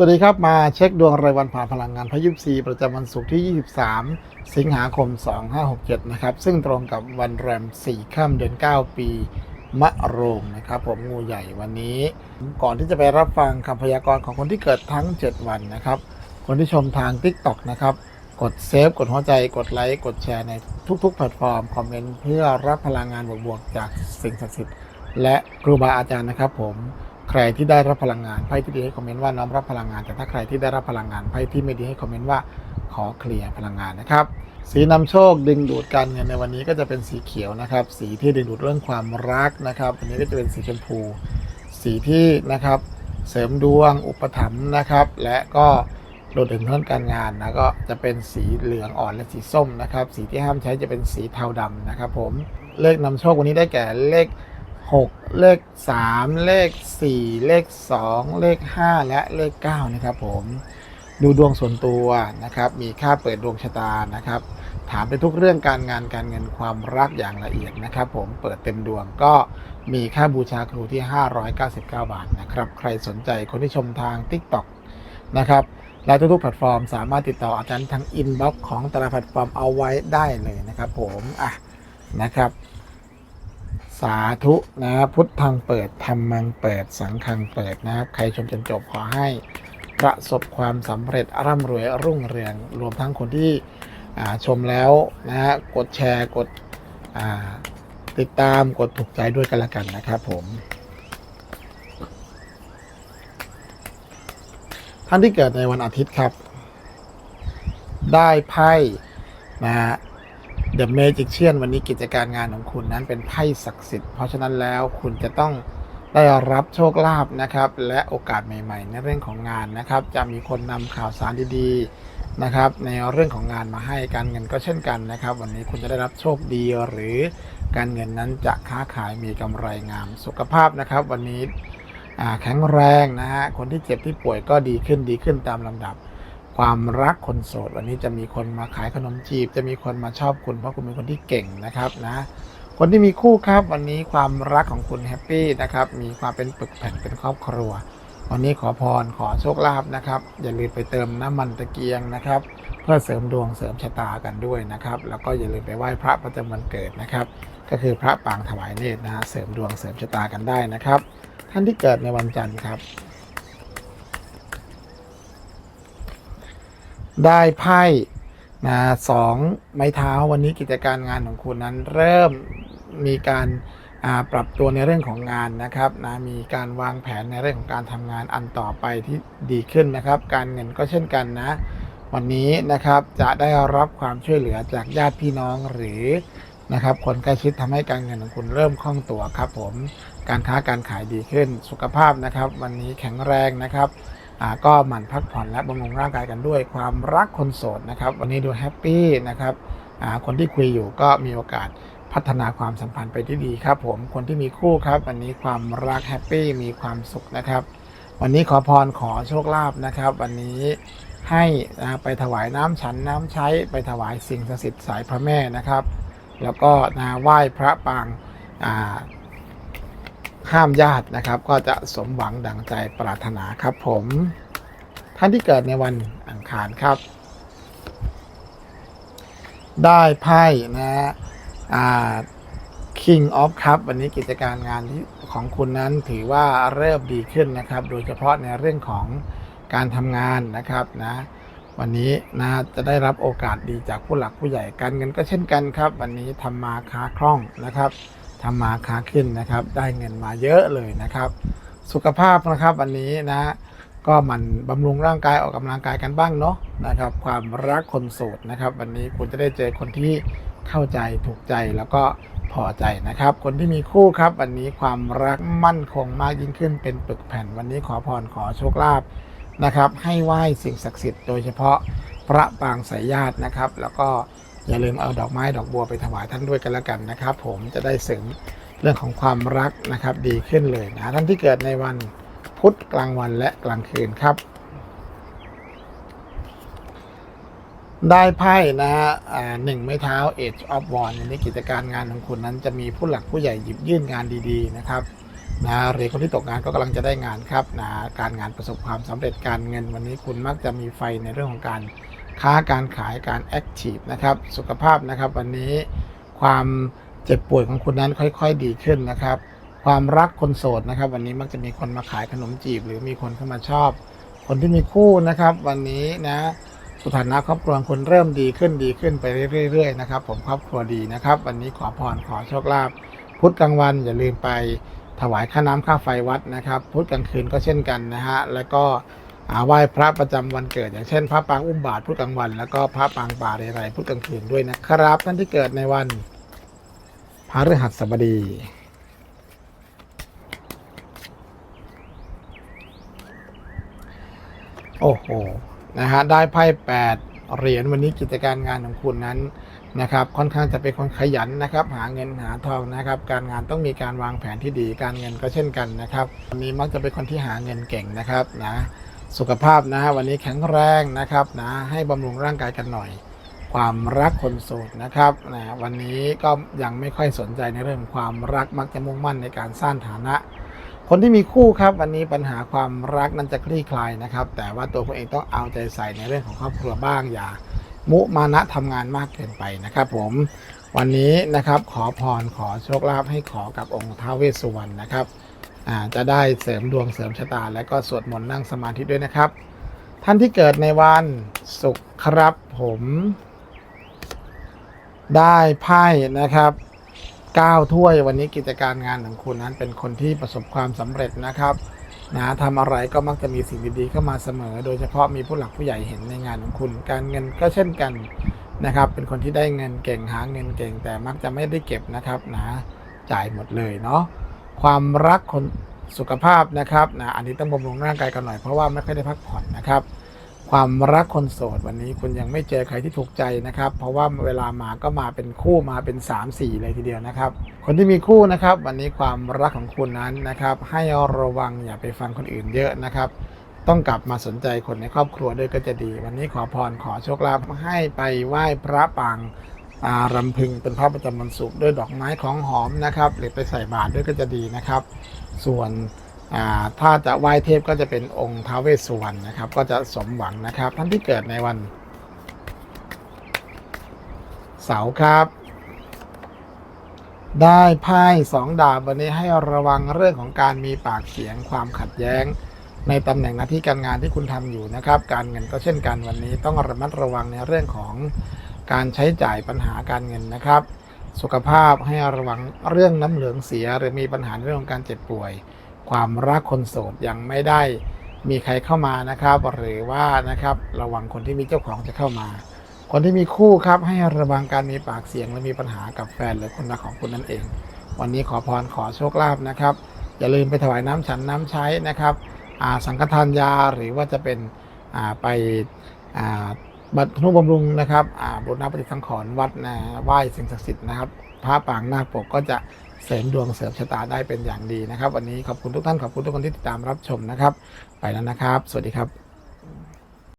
สวัสดีครับ มาเช็คดวงรายวันผ่านพลังงานพยุซีประจำวันศุกร์ที่ 23 สิงหาคม 2567 นะครับ ซึ่งตรงกับวันแรม4ค่ำเดือน 9 ปี มะโรงนะครับ ผมงูใหญ่วันนี้ ก่อนที่จะไปรับฟังคำพยากรณ์ของคนที่เกิดทั้ง 7 วันนะครับ คนที่ชมทาง TikTok นะครับ กดเซฟ กดหัวใจ กดไลค์ กดแชร์ในทุกๆ แพลตฟอร์ม คอมเมนต์เพื่อรับพลังงานบวกๆ จากสิ่งศักดิ์สิทธิ์และครูบาอาจารย์นะครับผม ใครที่ได้รับพลังงานไพ่ที่ดีให้คอมเมนต์ว่าน้อมรับพลังงาน แต่ถ้าใครที่ได้รับพลังงานไพ่ที่ไม่ดีให้คอมเมนต์ว่าขอเคลียร์พลังงานนะครับ สีนำโชคดึงดูดการเงินในวันนี้ก็จะเป็นสีเขียวนะครับ สีที่ดึงดูดเรื่องความรักนะครับวันนี้ก็จะเป็นสีชมพู สีที่นะครับเสริมดวงอุปถัมภ์นะครับ และก็โดดเด่นเรื่องการงานนะก็จะเป็นสีเหลืองอ่อนและสีส้มนะครับ สีที่ห้ามใช้จะเป็นสีเทาดำนะครับ ผมเลขนำโชควันนี้ได้แก่เลข 6เลข3เลข4เลข2เลข5และเลข9นะครับผมดูดวงส่วนตัวนะครับ มีค่าเปิดดวงชะตานะครับ ถามไปทุกเรื่องการงานการเงินความรักอย่างละเอียดนะครับ ผมเปิดเต็มดวงก็มีค่าบูชาครูที่ 599 บาทนะครับ ใครสนใจคนที่ชมทาง TikTok นะครับและทุกๆแพลตฟอร์ม สามารถติดต่ออาจารย์ทางอินบ็อกซ์ของแต่ละแพลตฟอร์มเอาไว้ได้เลยนะครับ ผมอะนะครับ สาธุนะครับพุทธังเปิดธรรมังเปิดสังฆังเปิดนะครับ ใครชมจนจบขอให้ ประสบความสำเร็จร่ำรวยรุ่งเรือง รวมทั้งคนที่ชมแล้วนะฮะกดแชร์กดติดตามกดถูกใจด้วยกันละกันนะครับผม ท่านที่เกิดในวันอาทิตย์ครับ ได้ไพ่นะฮะ เดอะเมจิกเชียนวันนี้กิจการงานของคุณนั้นเป็นไพ่ศักดิ์สิทธิ์เพราะฉะนั้นแล้วคุณจะต้องได้รับโชคลาภนะครับ และโอกาสใหม่ ๆ ในเรื่องของงานนะครับ จะมีคนนำข่าวสารดีๆนะครับ ในเรื่องของงานมาให้การเงินก็เช่นกันนะครับ วันนี้คุณจะได้รับโชคดีหรือการเงินนั้นจะค้าขายมีกำไรงามสุขภาพนะครับ วันนี้แข็งแรงนะฮะคนที่เจ็บที่ป่วยก็ดีขึ้นดีขึ้นตามลำดับ ความรักคนโสด วันนี้จะมีคนมาขายขนมจีบ จะมีคนมาชอบคุณเพราะคุณเป็นคนที่เก่งนะครับนะ คนที่มีคู่ครับ วันนี้ความรักของคุณแฮปปี้นะครับ มีความเป็นปึกแผ่นเป็นครอบครัว วันนี้ขอพรขอโชคลาภนะครับ อย่าลืมไปเติมน้ำมันตะเกียงนะครับ เพื่อเสริมดวงเสริมชะตากันด้วยนะครับ แล้วก็อย่าลืมไปไหว้พระประจำวันเกิดนะครับ ก็คือพระปางถวายเนตรนะฮะเสริมดวงเสริมชะตากันได้นะครับ ท่านที่เกิดในวันจันทร์ครับ ได้ไพ่นะสองไม้เท้าวันนี้กิจการงานของคุณนั้นเริ่มมีการาปรับตัวในเรื่องของงานนะครับนะมีการวางแผนในเรื่องของการทำงานอันต่อไปที่ดีขึ้นนะครับ การเงินก็เช่นกันนะ วันนี้นะครับจะได้รับความช่วยเหลือจากญาติพี่น้องหรือนะครับคนใกล้ชิดทำให้การเงินของคุณเริ่มคล่องตัวครับผมการค้าการขายดีขึ้นสุขภาพนะครับ วันนี้แข็งแรงนะครับ ก็หมั่นพักผ่อนและบำรุงร่างกายกันด้วยความรักคนโสดนะครับ วันนี้ดูแฮปปี้นะครับอ่าคนที่คุยอยู่ก็มีโอกาสพัฒนาความสัมพันธ์ไปที่ดีครับผมคนที่มีคู่ครับ วันนี้ความรักแฮปปี้มีความสุขนะครับ วันนี้ขอพรขอโชคลาภนะครับ วันนี้ให้ไปถวายน้ำฉันน้ำใช้ไปถวายสิ่งศักดิ์สิทธิ์สายพระแม่นะครับ แล้วก็นะไหว้พระปางอ่า ห้ามญาตินะครับ ก็จะสมหวังดังใจปรารถนาครับผม ท่านที่เกิดในวันอังคารครับ ได้ไพ่นะฮะอ่า King of Cup วันนี้กิจการงานที่ของคุณนั้นถือว่าเริ่มดีขึ้นนะครับ โดยเฉพาะในเรื่องของการทำงานนะครับนะวันนี้นะจะได้รับโอกาสดีจากผู้หลักผู้ใหญ่การเงินก็เช่นกันครับ วันนี้ทำมาค้าคล่องนะครับ ทำมาค้าขึ้นนะครับ ได้เงินมาเยอะเลยนะครับ สุขภาพนะครับวันนี้นะก็มันบำรุงร่างกายออกกำลังกายกันบ้างเนาะนะครับ ความรักคนโสดนะครับ วันนี้คุณจะได้เจอคนที่เข้าใจถูกใจแล้วก็พอใจนะครับ คนที่มีคู่ครับ วันนี้ความรักมั่นคงมากยิ่งขึ้นเป็นปึกแผ่น วันนี้ขอพรขอโชคลาภนะครับ ให้ไหว้สิ่งศักดิ์สิทธิ์โดยเฉพาะพระปางสายญาตินะครับ แล้วก็ อย่าลืมเอาดอกไม้ดอกบัวไปถวายท่านด้วยกันแล้วกันนะครับ ผมจะได้เสริมเรื่องของความรักนะครับดีขึ้นเลยนะท่านที่เกิดในวันพุธกลางวันและกลางคืนครับ ได้ไพ่นะฮะอ่าหนึ่งไม้เท้า Age of One ในนี้กิจการงานของคุณนั้นจะมีผู้หลักผู้ใหญ่หยิบยื่นงานดีๆนะครับนะหรือคนที่ตกงานก็กำลังจะได้งานครับนะการงานประสบความสำเร็จการเงินวันนี้คุณมักจะมีไฟในเรื่องของการ ค้าการขายการแอคทีฟนะครับสุขภาพนะครับวันนี้ความเจ็บป่วยของคุณนั้นค่อย ๆ ดีขึ้นนะครับ ความรักคนโสดนะครับ วันนี้มักจะมีคนมาขายขนมจีบ หรือมีคนเข้ามาชอบ คนที่มีคู่นะครับ วันนี้นะสถานะครอบครัวคุณเริ่มดีขึ้นดีขึ้นไปเรื่อยๆนะครับ ผมครอบครัวดีนะครับ วันนี้ขอพรขอโชคลาภพุธกลางวันอย่าลืมไปถวายค่าน้ำค่าไฟวัดนะครับ พุธกลางคืนก็เช่นกันนะฮะแล้วก็ ไหว้พระประจำวันเกิด อย่างเช่น พระปางอุ้มบาทพุธกลางวัน แล้วก็พระปางป่าเรไรพุธกลางคืนด้วยนะครับ ท่านที่เกิดในวันพฤหัสบดี โอ้โหนะฮะได้ไพ่แปดเหรียญวันนี้กิจการงานของคุณนั้นนะครับค่อนข้างจะเป็นคนขยันนะครับ หาเงินหาทองนะครับ การงานต้องมีการวางแผนที่ดี การเงินก็เช่นกันนะครับวันนี้มักจะเป็นคนที่หาเงินเก่งนะครับนะ สุขภาพนะฮะวันนี้แข็งแรงนะครับนะให้บำรุงร่างกายกันหน่อย ความรักคนโสดนะครับนะวันนี้ก็ยังไม่ค่อยสนใจในเรื่องความรักมักจะมุ่งมั่นในการสร้างฐานะ คนที่มีคู่ครับวันนี้ปัญหาความรักนั้นจะคลี่คลายนะครับ แต่ว่าตัวคุณเองต้องเอาใจใส่ในเรื่องของครอบครัวบ้างอย่า มุมานะทำงานมากเกินไปนะครับ ผมวันนี้นะครับขอพรขอโชคลาภให้ขอกับองค์ท้าวเวสสุวรรณนะครับ จะได้เสริมดวงเสริมชะตา และก็สวดมนต์นั่งสมาธิด้วยนะครับ ท่านที่เกิดในวันศุกร์ครับผม ได้ไพ่นะครับ9ถ้วยวันนี้กิจการงานของคุณนั้นเป็นคนที่ประสบความสำเร็จนะครับนะทำอะไรก็มักจะมีสิ่งดีๆเข้ามาเสมอ โดยเฉพาะมีผู้หลักผู้ใหญ่เห็นในงานของคุณ การเงินก็เช่นกันนะครับ เป็นคนที่ได้เงินเก่งหาเงินเก่งแต่มักจะไม่ได้เก็บนะครับนะจ่ายหมดเลยเนาะ ความรักคนสุขภาพนะครับนะอันนี้ต้องบำรุงร่างกายกันหน่อยเพราะว่าไม่ค่อยได้พักผ่อนนะครับ ความรักคนโสดวันนี้คุณยังไม่เจอใครที่ถูกใจนะครับ เพราะว่าเวลามาก็มาเป็นคู่มาเป็น 3 4 เลยทีเดียวนะครับ คนที่มีคู่นะครับ วันนี้ความรักของคุณนั้นนะครับ ให้ระวังอย่าไปฟังคนอื่นเยอะนะครับต้องกลับมาสนใจคนในครอบครัวด้วยก็จะดี วันนี้ขอพรขอโชคลาภให้ไปไหว้พระปาง รำพึงเป็นพระประจำวันศุกร์ด้วยดอกไม้ของหอมนะครับ หรือไปใส่บาตรด้วยก็จะดีนะครับ ส่วนถ้าจะไหว้เทพก็จะเป็นองค์ท้าวเวสสุวรรณนะครับ ก็จะสมหวังนะครับ ท่านที่เกิดในวัน เสาร์ครับ ได้ไพ่สองดาบวันนี้ให้ระวังเรื่องของการมีปากเสียงความขัดแย้ง ในตำแหน่งหน้าที่การงานที่คุณทำอยู่นะครับ การเงินก็เช่นกันวันนี้ต้องระมัดระวังในเรื่องของ การใช้จ่ายปัญหาการเงินนะครับ สุขภาพให้ระวังเรื่องน้ำเหลืองเสีย หรือมีปัญหาเรื่องของการเจ็บป่วย ความรักคนโสดยังไม่ได้มีใครเข้ามานะครับ หรือว่านะครับระวังคนที่มีเจ้าของจะเข้ามา คนที่มีคู่ครับให้ระวังการมีปากเสียงและมีปัญหากับแฟนหรือคนรักของคุณนั่นเอง วันนี้ขอพรขอโชคลาภนะครับ อย่าลืมไปถวายน้ำฉันน้ำใช้นะครับอาสังฆทานยาหรือว่าจะเป็นไปอ่า บัตรนุบำรุงนะครับอ่าบุญนาปฏิสังขรณ์วัดนะไหว้สิ่งศักดิ์สิทธิ์นะครับพระปางนาคปกก็จะเสริมดวงเสริมชะตาได้เป็นอย่างดีนะครับ วันนี้ขอบคุณทุกท่านขอบคุณทุกคนที่ติดตามรับชมนะครับ ไปแล้วนะครับ สวัสดีครับ